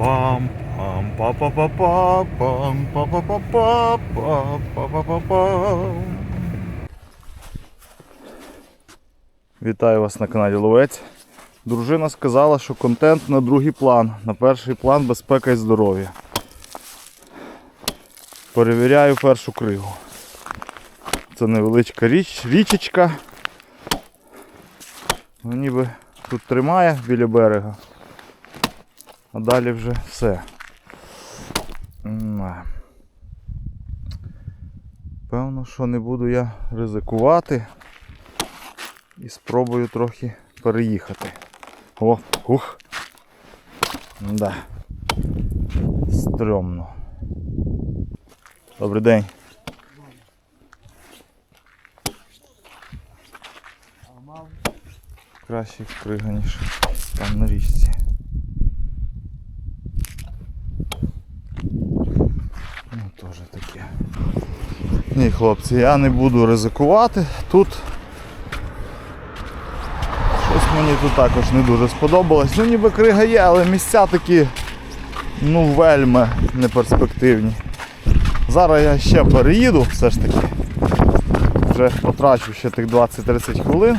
Пам пам па па па па пам па па па па па па па па Вітаю вас на каналі Ловець. Дружина сказала, що контент на другий план. На перший план безпека і здоров'я. Перевіряю першу кригу. Це невеличка річ, річечка. Ну, ніби тут тримає біля берега. А далі вже все. Певно, що не буду я ризикувати і спробую трохи переїхати. О, ух. Да. Стрьомно. Добрий день. Краще крига, ніж там на річці. Ну, теж таке. Ні, хлопці, я не буду ризикувати. Тут щось мені тут також не дуже сподобалось. Ну ніби крига є, але місця такі ну вельми неперспективні. Зараз я ще переїду все ж таки. Вже потрачу ще тих 20-30 хвилин.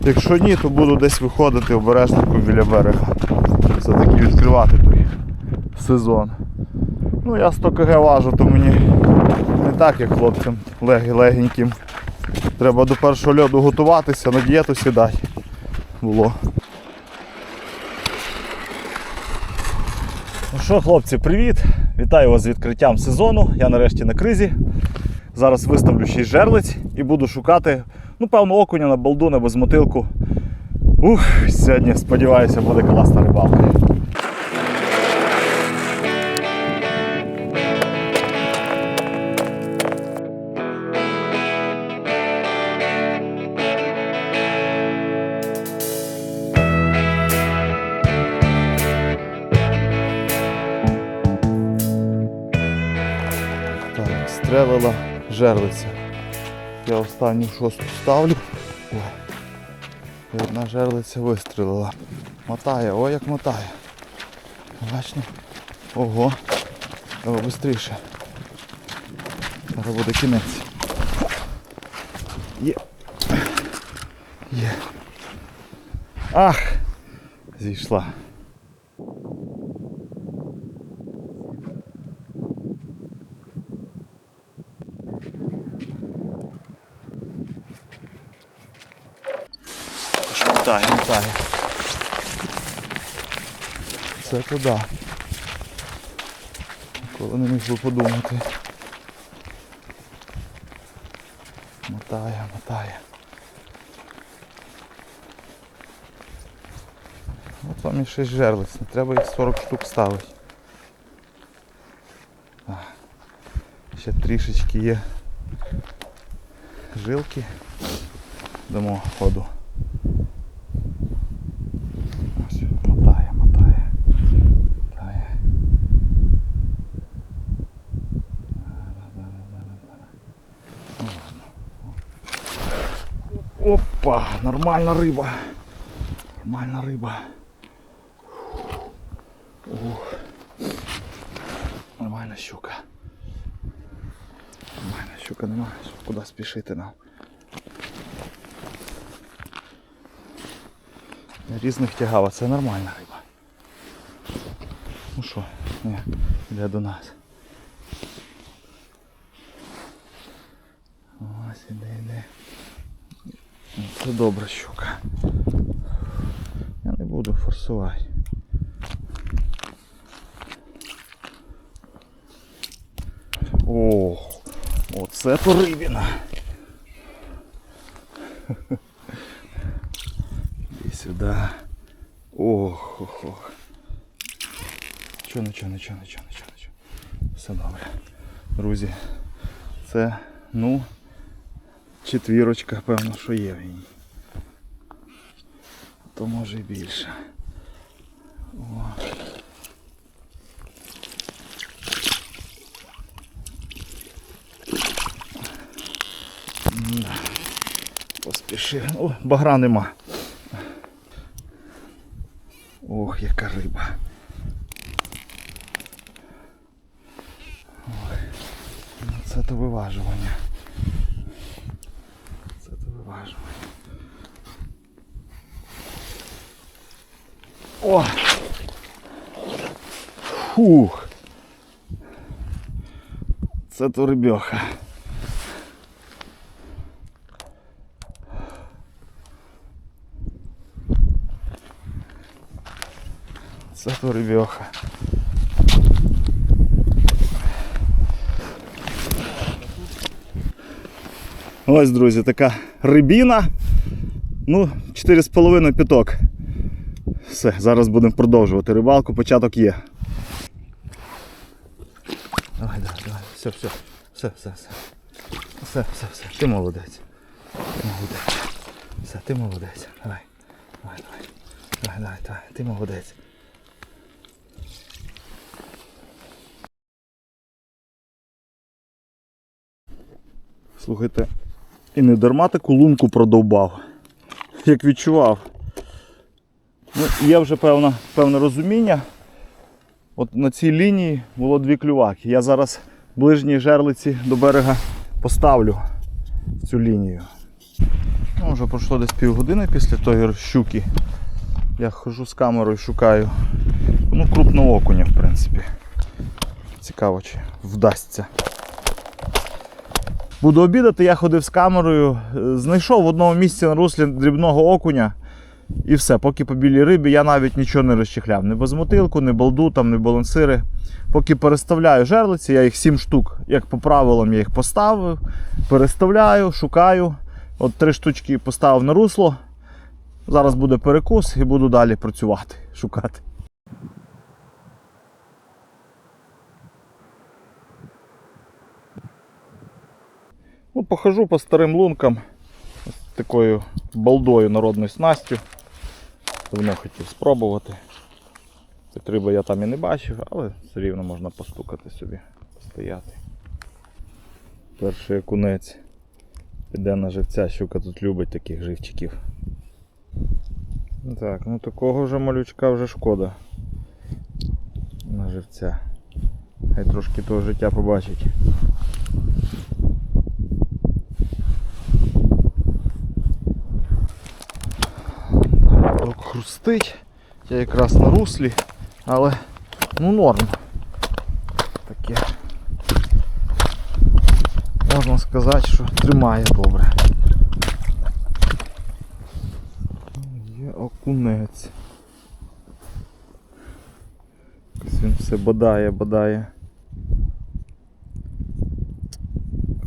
Якщо ні, то буду десь виходити обережненько біля берега. Все-таки відкривати той сезон. Ну я 100 кг важу, то мені не так, як хлопцям легеньким. Треба до першого льоду готуватися, на дієту сідати. Було. Ну що, хлопці, привіт! Вітаю вас з відкриттям сезону. Я нарешті на кризі. Зараз виставлю 6 жерлиць і буду шукати, ну, певно, окуня на балду, або з мотилку. Ух, сьогодні, сподіваюся, буде класна рибалка. Так, жерлиця. Я останню шосту ставлю. І одна жерлиця вистрілила. Мотає, ой як мотає. Бачно. Ого. Давай швидше. Зараз буде кінець. Є. Є. Ах! Зійшла. Мотає, мотає. Це туди. Коли не міг би подумати. Мотає, мотає. От вам і 6 жерлиць, не треба їх 40 штук ставити. Ще трішечки є жилки. Дамо ходу. Ось, мотає, мотає. Мотає. Опа, нормальна риба. Нормальна риба. Ух. Нормальна щука. Нормальна щука, немає, куди спішити нам. Різних тягав, це нормальна риба. Ну що, ні, йде до нас. Ось іде, іде. Це добра щука. Я не буду форсувати. Ох, оце то рибіна. Іди сюди. Ох, ох, ох. Нічого, нічого, нічого, нічого, нічого, нічого. Все добре. Друзі, це, ну, четвірочка, певно, що є в ній. То може і більше. О. Поспіши. О, багра нема. Ох, яка риба. Ой. Ну це то виважування. Фух! Це то рибьоха. Це то рибьоха. Ось, друзі, така рибіна. Ну, 4,5 піток. Все, зараз будемо продовжувати рибалку, початок є. Давай, давай, давай. Все, все, все, все, все. Все, все, все. Ти молодець. Ти молодець. Все, ти молодець. Давай. Давай, давай. Давай, давай, давай. Ти молодець. Слухайте, і не дарма таку лунку продовбав, як відчував. Ну, є вже певне, певне розуміння. От на цій лінії було дві клюваки. Я зараз ближній жерлиці до берега поставлю в цю лінію. Ну, вже пройшло десь півгодини після тої щуки. Я хожу з камерою, шукаю. Ну, крупного окуня, в принципі. Цікаво, чи вдасться. Буду обідати, я ходив з камерою, е, знайшов в одному місці на руслі дрібного окуня. І все, поки по білій рибі я навіть нічого не розчехляв. Ні безмотилку, ні балду, там, ні балансири. Поки переставляю жерлиці, я їх 7 штук, як по правилам, я їх поставив, переставляю, шукаю. От три штучки поставив на русло. Зараз буде перекус і буду далі працювати, шукати. Ну, похожу по старим лункам з такою балдою народною снастю. Давно хотів спробувати. Так риби я там і не бачив, але все рівно можна постукати собі, постояти. Перший окунець піде на живця, щука тут любить таких живчиків. Так, ну такого вже малючка вже шкода. На живця. Хай трошки того життя побачить. Так. Я якраз на руслі, але ну норм. Таке. Можна сказати, що тримає добре. Є окунець. Якось він все бодає, бодає.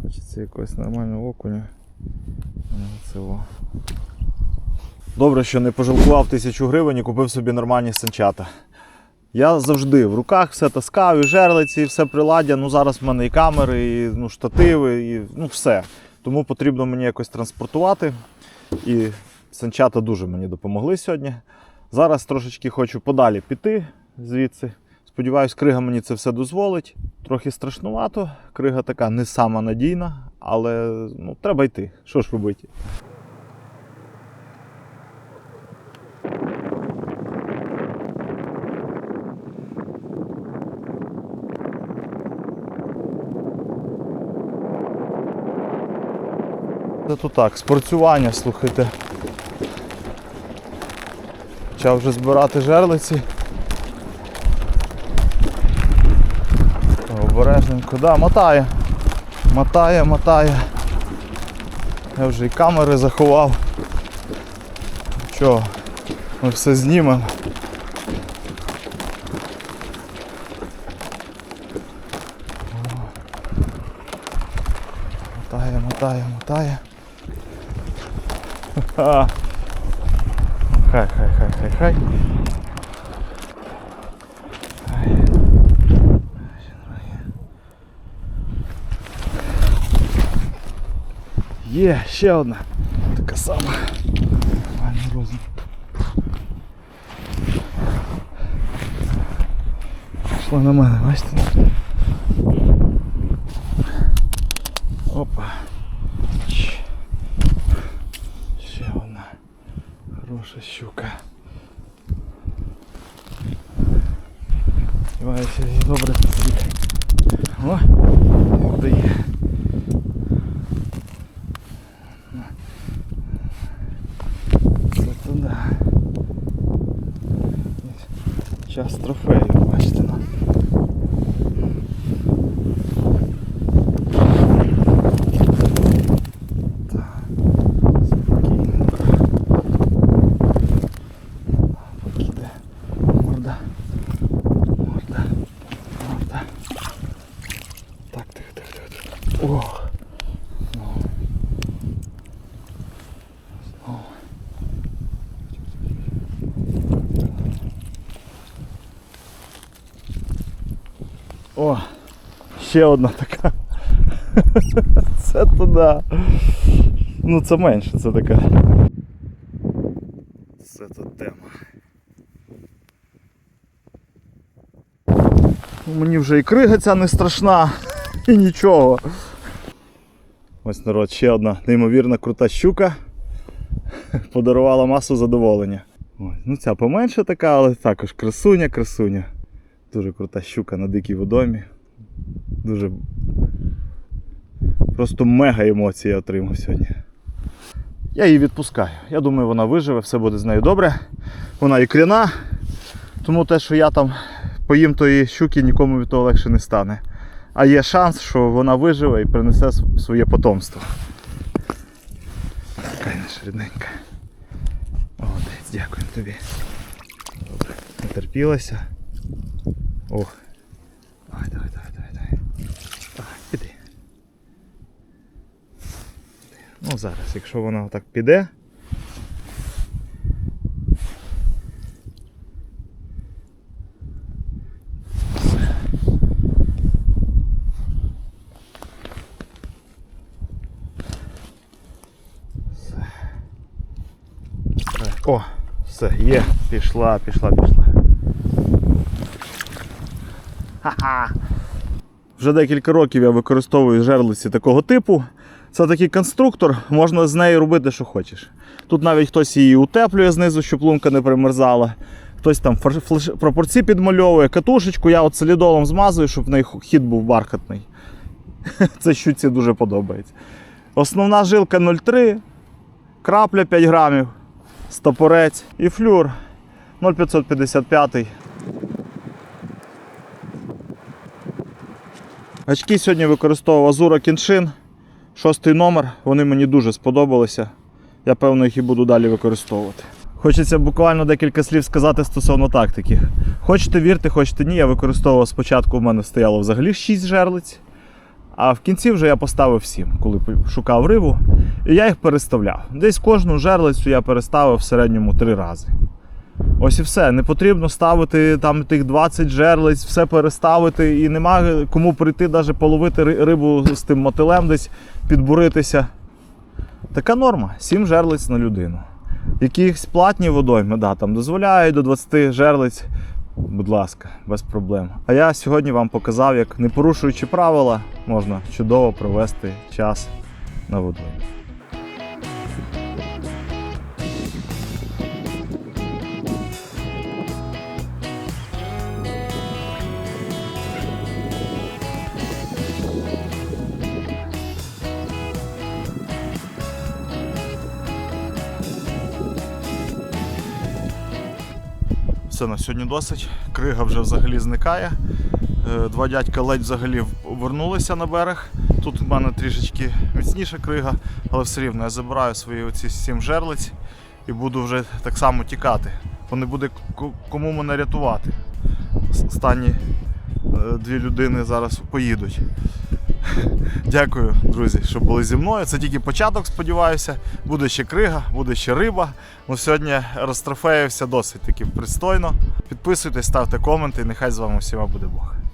Хочеться якогось нормального окуня. Це о. Добре, що не пожалкував тисячу гривень і купив собі нормальні санчата. Я завжди в руках все таскав, і жерлиці, і все приладдя. Ну зараз в мене і камери, і ну, штативи, і ну все. Тому потрібно мені якось транспортувати. І санчата дуже мені допомогли сьогодні. Зараз трошечки хочу подалі піти звідси. Сподіваюсь, крига мені це все дозволить. Трохи страшнувато. Крига така не сама надійна, але ну, треба йти. Що ж робити? Це тут так, спорцювання, слухайте. Почав вже збирати жерлиці. Обережненько, да, мотає. Мотає, мотає. Я вже і камери заховав. Чого? Ми все знімемо. Мотає, мотає, мотає. Ха. Хай, хай, хай, хай, хай. Хай. Є, ще одна. Така сама. Нормальний розмір. Пішла на мене, бачите? Опа. наша щука. Сподіваюся, її добре зустріти. О, дає. Це туди. Час трофею. Ще одна така. Це туди. Ну це менше, це така. Це та тема. Мені вже і крига ця не страшна, і нічого. Ось народ, ще одна неймовірна крута щука. Подарувала масу задоволення. Ось, ну ця поменше така, але також красуня, красуня. Дуже крута щука на дикій водомі. Дуже. Просто мега емоції я отримав сьогодні. Я її відпускаю. Я думаю, вона виживе, все буде з нею добре. Вона ікряна, тому те, що я там поїм тої щуки, нікому від того легше не стане. А є шанс, що вона виживе і принесе своє потомство. Така наша рідненька. Молодець, дякую тобі. Добре, натерпілася. Ох. Давай, давай. Давай, Ну зараз, якщо вона отак піде. О, все, є, пішла, пішла, пішла. Ха-ха. Вже декілька років я використовую жерлиці такого типу. Це такий конструктор, можна з нею робити, що хочеш. Тут навіть хтось її утеплює знизу, щоб лунка не примерзала. Хтось там пропорції підмальовує, катушечку, я от солідолом змазую, щоб в неї хід був бархатний. Це щуці дуже подобається. Основна жилка 0,3, крапля 5 грамів, стопорець і флюр 0,555. Гачки сьогодні використовував Азура Кіншин, шостий номер. Вони мені дуже сподобалися. Я певно їх і буду далі використовувати. Хочеться буквально декілька слів сказати стосовно тактики. Хочете вірте, хочете ні. Я використовував спочатку, в мене стояло взагалі 6 жерлиць, а в кінці вже я поставив 7, коли шукав рибу. І я їх переставляв. Десь кожну жерлицю я переставив в середньому 3 рази. Ось і все. Не потрібно ставити там тих 20 жерлиць, все переставити, і нема кому прийти навіть половити рибу з тим мотилем десь підбуритися. Така норма 7 жерлиць на людину. Якісь платні водойми, да, там дозволяють до 20 жерлиць. Будь ласка, без проблем. А я сьогодні вам показав, як не порушуючи правила, можна чудово провести час на водоймі. Все на сьогодні досить. Крига вже взагалі зникає. Е, Два дядька ледь взагалі вернулися на берег. Тут в мене трішечки міцніша крига, але все рівно я забираю свої оці сім жерлиць і буду вже так само тікати. Бо не буде кому мене рятувати. Останні е, дві людини зараз поїдуть. Дякую, друзі, що були зі мною. Це тільки початок, сподіваюся. Буде ще крига, буде ще риба. Ну, сьогодні розтрофеївся досить таки пристойно. Підписуйтесь, ставте коменти, нехай з вами всіма буде Бог.